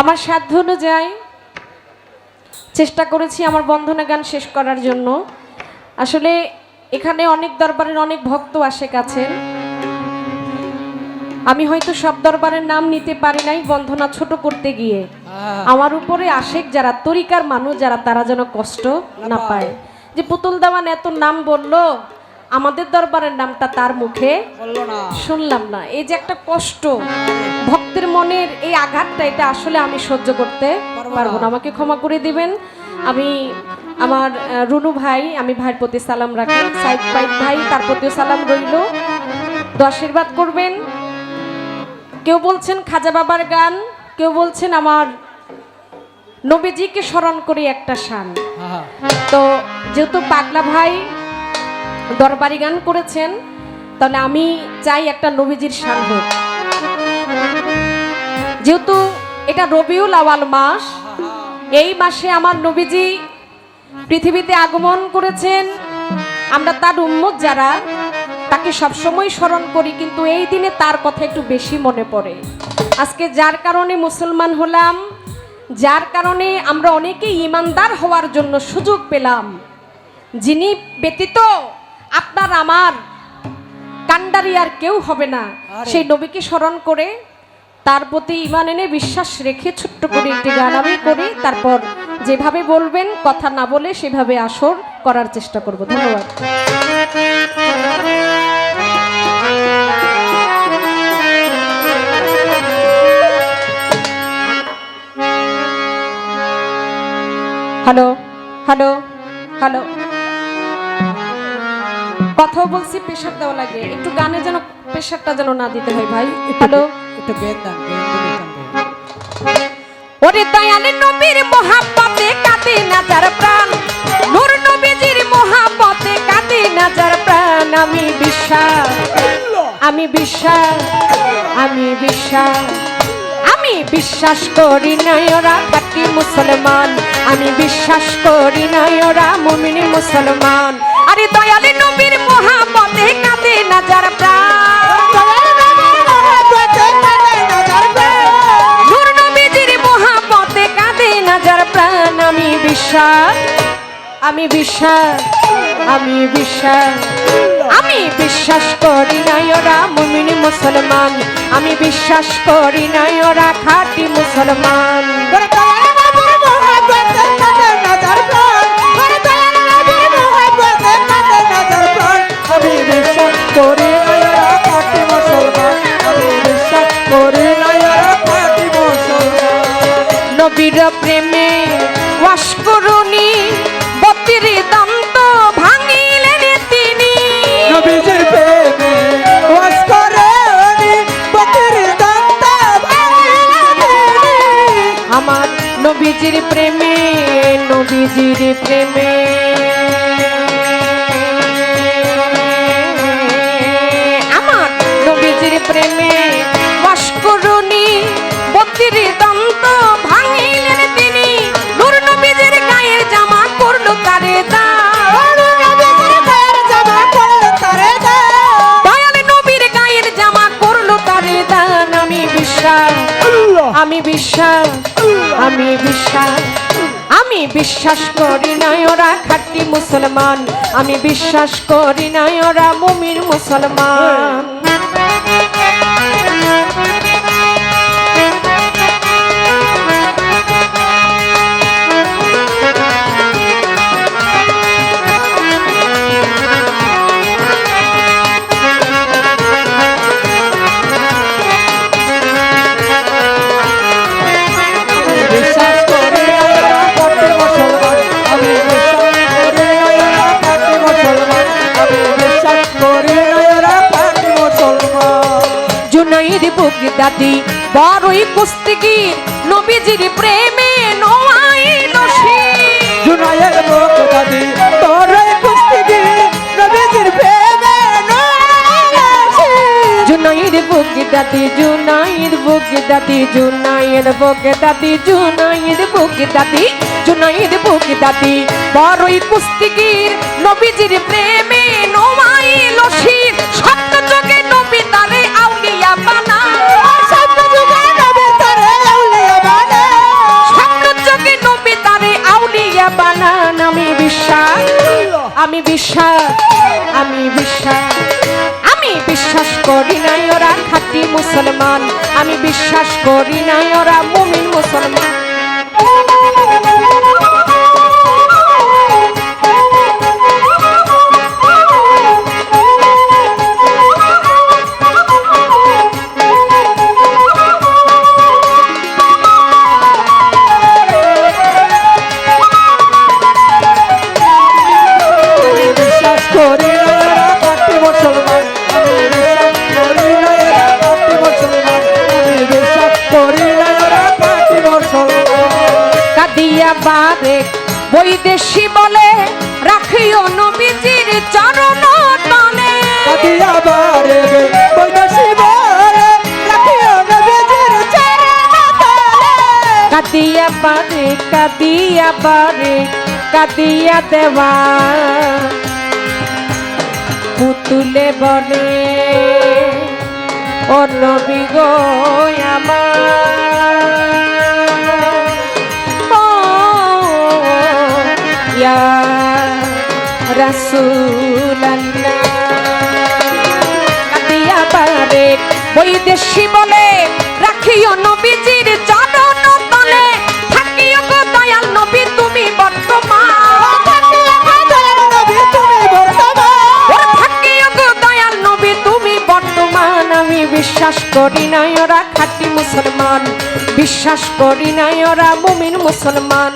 আমার সাধ্য অনুযায়ী চেষ্টা করেছি আমার বন্ধনে গান শেষ করার জন্য। আসলে এখানে অনেক দরবারের অনেক ভক্ত আসে কাছেন আমি হয়তো সব দরবারের নাম নিতে পারি নাই বন্ধনা ছোট করতে গিয়ে। আমার উপরে আশেক যারা তরিকার মানুষ যারা তারা যেন কষ্ট না পায়। যে পুতুল দেওয়ান এত নাম বলল আমাদের দরবারের নামটা তার মুখে শুনলাম না। এই যে একটা কষ্ট ভক্তের মনের এই আঘাতটা এটা আসলে আমি সহ্য করতে পারব না। আমাকে ক্ষমা করে দিবেন। আমি আমার রুনু ভাই আমি ভাইয়ের প্রতি সালাম রাখি। সাইদ পাইদ ভাই তার প্রতিও সালাম রইল। তো আশীর্বাদ করবেন। কেউ বলছেন খাজা বাবার গান কেউ বলছেন আমার নবীজিকে স্মরণ করি একটা শান। হ্যাঁ। তো যেহেতু পাগলা ভাই দরবারি গান করেছেন তাহলে আমি চাই একটা নবীজির শান হোক। যেহেতু এটা রবিউল আওয়াল মাস এই মাসে আমার নবীজি পৃথিবীতে আগমন করেছেন। আমরা তার উম্মত যারা তাকে সবসময় স্মরণ করি কিন্তু এই দিনে তার কথা একটু বেশি মনে পড়ে। আজকে যার কারণে মুসলমান হলাম যার কারণে আমরা অনেকেই ইমানদার হওয়ার জন্য সুযোগ পেলাম। যিনি ব্যতীত আপনার আমার কান্ডারি আর কেউ হবে না। সেই নবীকে স্মরণ করে তার প্রতি ইমান এনে বিশ্বাস রেখে ছোট্ট করে একটি গান আমি করি। তারপর যেভাবে বলবেন কথা না বলে সেভাবে আসর করার চেষ্টা করব। ধন্যবাদ। Hello hello hello. কথাও বলছি প্রেশার দেওয়া লাগে। একটু গানে যেন প্রেশারটা যেন না দিতে হয় ভাই। হ্যালো। না না আমি বিশ্বাস আমি বিশ্বাস, আমি আমি বিশ্বাস করি নাই ওরা কাটি মুসলমান। আমি বিশ্বাস করি নাই ওরা মুমিনি মুসলমান। আরে দয়ালে নবীর মোহাব্বতে কাঁদে না যার প্রাণ। বিশ্বাস আমি বিশ্বাস আমি বিশ্বাস। আমি বিশ্বাস করি নাই ওরা মুমিনি মুসলমান। আমি বিশ্বাস করি নাই ওরা খাঁটি মুসলমান। আমি বিশ্বাস করি না এরা খাঁটি মুসলমান। আমি বিশ্বাস করি না এরা খাঁটি মুসলমান। নবীর প্রেমে ওয়াস করুনি বতির দন্ত ভাঙিলেন তিনি। নবীজির প্রেমে দন্ত আমার নবীজির প্রেমে নবীজির প্রেমে। বিশ্বাস করি নাই ওরা খাঁটি মুসলমান। আমি বিশ্বাস করি নাই ওরা মুমির মুসলমান। জুনাইদ বুগদাদি বড়ই কুস্তিগির নবীজির প্রেমে নোয়াইল শির। জুনায়ের মুক্তাদি তোরে কুস্তিগির নবীজির প্রেমে নয়াসি জুনাইদ বুগদাদি জুনাইদ বুগদাদি জুনাইদ বুগদাদি জুনাইদ বুগদাদি জুনাইদ বুগদাদি বড়ই কুস্তিগির নবীজির প্রেমে নোয়াইল শির আমি বিশ্বাস আমি বিশ্বাস আমি বিশ্বাস করি নাই ওরা খাঁটি মুসলমান, আমি বিশ্বাস করি নাই ওরা মুমিন মুসলমান। বৈদেশি বলে রাখিও নবীজির চরণ তলে কাদিয়া বারে গে বৈদেশি বারে রাখিও নবীজির চরণ তলে কাদিয়া বারে কাদিয়া বারে কাদিয়া দেওয়া। পুতুলে বলে ও নবী গো আমার। বৈদেশি বলে রাখিও নবীজির চরণ তলে। থাকিও গো দয়াল নবী, তুমি বর্তমান। আমি বিশ্বাস করি নাই ওরা খাঁটি মুসলমান। বিশ্বাস করি নাই ওরা মুমিন মুসলমান।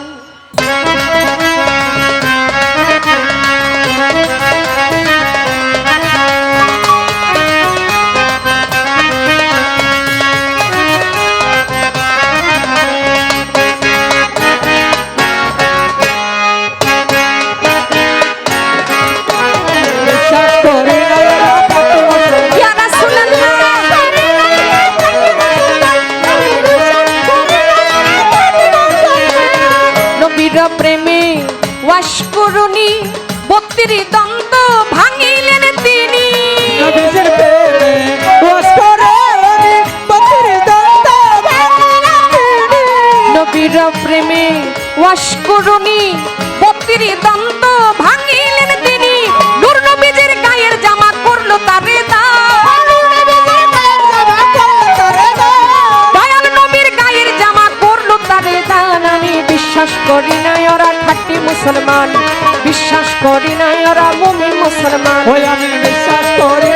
নবীর প্রেমে ওয়াস করুনি দন্ত ভাঙিলেন তিনি। নূর নবীজির গায়ের জামা করল তারে দয়াল নবীর গায়ের জামা করল তারে দান আমি বিশ্বাস করি না ওরা খাঁটি মুসলমান, বিশ্বাস করি না ওরা মুমিন মুসলমান। ওই আমি বিশ্বাস করি